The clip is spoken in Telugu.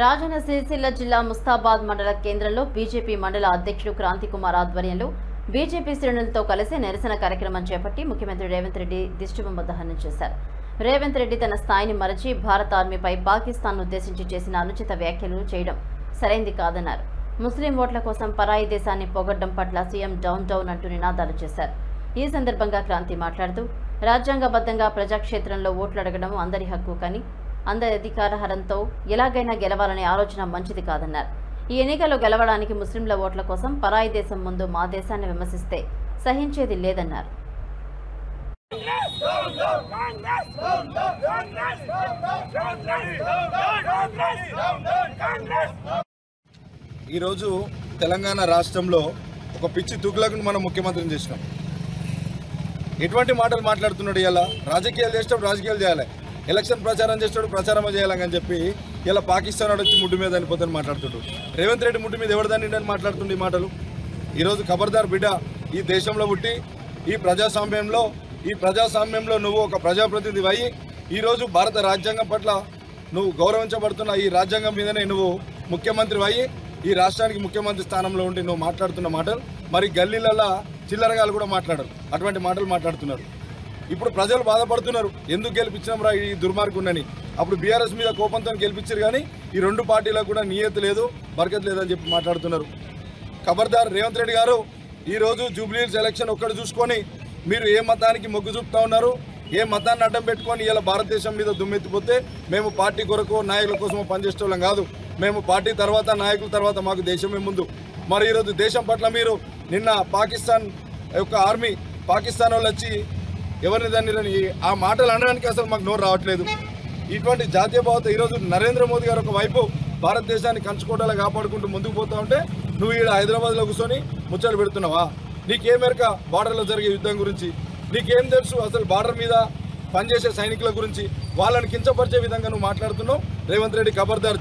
రాజన్న సిరిసిల్ల జిల్లా ముస్తాబాద్ మండల కేంద్రంలో బీజేపీ మండల అధ్యక్షుడు క్రాంతి కుమార్ ఆధ్వర్యంలో బీజేపీ శ్రేణులతో కలిసి నిరసన కార్యక్రమం చేపట్టి ముఖ్యమంత్రి రేవంత్ రెడ్డి దిష్టిబొమ్మ దహనం చేశారు. రేవంత్ రెడ్డి తన స్థాయిని మరచి భారత ఆర్మీపై పాకిస్తాన్ ఉద్దేశించి చేసిన అనుచిత వ్యాఖ్యలు చేయడం సరైంది కాదన్నారు. ముస్లిం ఓట్ల కోసం పరాయి దేశాన్ని పొగడ్డం పట్ల సీఎం డౌన్ డౌన్ అంటూ నినాదాలు చేశారు. ఈ సందర్భంగా క్రాంతి మాట్లాడుతూ రాజ్యాంగబద్ధంగా ప్రజాక్షేత్రంలో ఓట్లు అడగడం అందరి హక్కు కానీ అందరి అధికారహరంతో ఎలాగైనా గెలవాలనే ఆలోచన మంచిది కాదన్నారు. ఈ ఎన్నికల్లో గెలవడానికి ముస్లింల ఓట్ల కోసం పరాయి దేశం ముందు మా దేశాన్ని విమర్శిస్తే సహించేది లేదన్నారు. ఈరోజు తెలంగాణ రాష్ట్రంలో ఒక పిచ్చి తుగులకు మనం ముఖ్యమంత్రిని చేసినాం. ఎటువంటి మాటలు మాట్లాడుతున్నాడు ఇలా రాజకీయాలు చేసినప్పుడు రాజకీయాలు చేయాలి. ఎలక్షన్ ప్రచారం చేస్తాడు ప్రచారం చేయాలని చెప్పి ఇలా పాకిస్తాన్ వచ్చి ముడ్డు మీద అనిపోతుంది మాట్లాడుతుడు. రేవంత్ రెడ్డి ముడ్డు మీద ఎవరిదాన్ని అని మాట్లాడుతుండే మాటలు? ఈరోజు ఖబర్దార్ బిడ్డ ఈ దేశంలో పుట్టి ఈ ప్రజాస్వామ్యంలో ఈ ప్రజాస్వామ్యంలో నువ్వు ఒక ప్రజాప్రతినిధి అయ్యి ఈరోజు భారత రాజ్యాంగం పట్ల నువ్వు గౌరవించబడుతున్న ఈ రాజ్యాంగం మీదనే నువ్వు ముఖ్యమంత్రి అయ్యి ఈ రాష్ట్రానికి ముఖ్యమంత్రి స్థానంలో ఉండి నువ్వు మాట్లాడుతున్న మాటలు. మరి గల్లీలలో చిల్లరగాలు కూడా మాట్లాడరు. అటువంటి మాటలు మాట్లాడుతున్నారు. ఇప్పుడు ప్రజలు బాధపడుతున్నారు. ఎందుకు గెలిపించినాం రా ఈ దుర్మార్గుండని అప్పుడు బీఆర్ఎస్ మీద కోపంతో గెలిపించారు కానీ ఈ రెండు పార్టీలకు కూడా నియత లేదు బరకత్ లేదని చెప్పి మాట్లాడుతున్నారు. ఖబర్దార్ రేవంత్ రెడ్డి గారు ఈరోజు జూబ్లీహిల్స్ ఎలక్షన్ ఒక్కడు చూసుకొని మీరు ఏ మతానికి మొగ్గు చూపుతా ఉన్నారు? ఏ మతాన్ని అడ్డం పెట్టుకొని ఇలా భారతదేశం మీద దుమ్మెత్తిపోతే మేము పార్టీ కొరకు నాయకుల కోసం పనిచేసేవాళ్ళం కాదు. మేము పార్టీ తర్వాత నాయకుల తర్వాత మాకు దేశమే ముందు. మరి ఈరోజు దేశం పట్ల మీరు నిన్న పాకిస్తాన్ యొక్క ఆర్మీ పాకిస్తాన్ వాళ్ళు వచ్చి ఎవరిని దాన్ని ఆ మాటలు అనడానికి అసలు మాకు నోరు రావట్లేదు. ఇటువంటి జాతీయ భావత ఈరోజు నరేంద్ర మోదీ గారు ఒక వైపు భారతదేశాన్ని కంచుకోటలా కాపాడుకుంటూ ముందుకు పోతా ఉంటే నువ్వు ఈడ హైదరాబాద్లో కూర్చొని ముచ్చట్లు పెడుతున్నావా? నీకే మేరక బార్డర్లో జరిగే యుద్ధం గురించి నీకేం తెలుసు అసలు బార్డర్ మీద పనిచేసే సైనికుల గురించి? వాళ్ళని కించపరిచే విధంగా నువ్వు మాట్లాడుతున్నావు. రేవంత్ రెడ్డి ఖబర్దార్